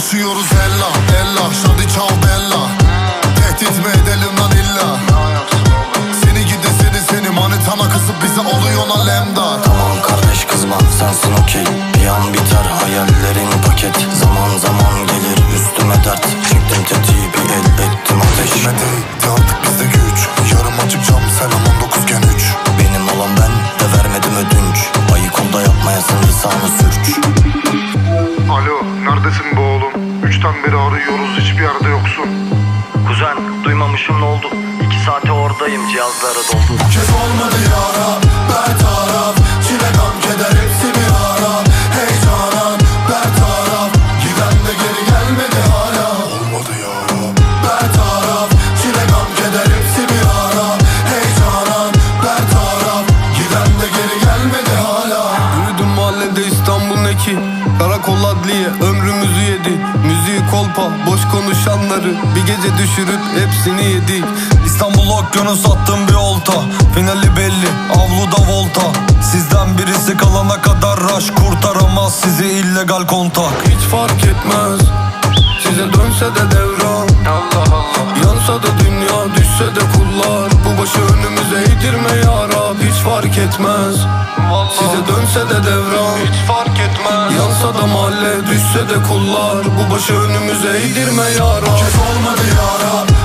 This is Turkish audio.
Yaşıyoruz ella ella. Şadi çal bella. Tehdit mi edelim lan illa? Seni gidi seni manitana kısıp bize oluyor lan lemdar Tamam kardeş kızma sensin okey. Bir an biter Üçten beri arıyoruz, hiçbir yerde yoksun. Kuzen duymamışım ne oldu? İki saate oradayım cihazlara doldu kez olmadı yara Bertaraf Çile Kolpa boş konuşanları Bir gece düşürüp hepsini yedik. İstanbul okyanus attım bir olta Finali belli avluda volta. Sizden birisi kalana kadar rush Kurtaramaz sizi illegal kontak. Hiç fark etmez Size dönse de devran. Allah Allah. Yansa da dünya düşse de Etmez. Size dönse de devran. Hiç fark etmez. Yansa da mahalle düşse de kullar. Bu başı önümüze eğdirme ya Rab kez olmadı yara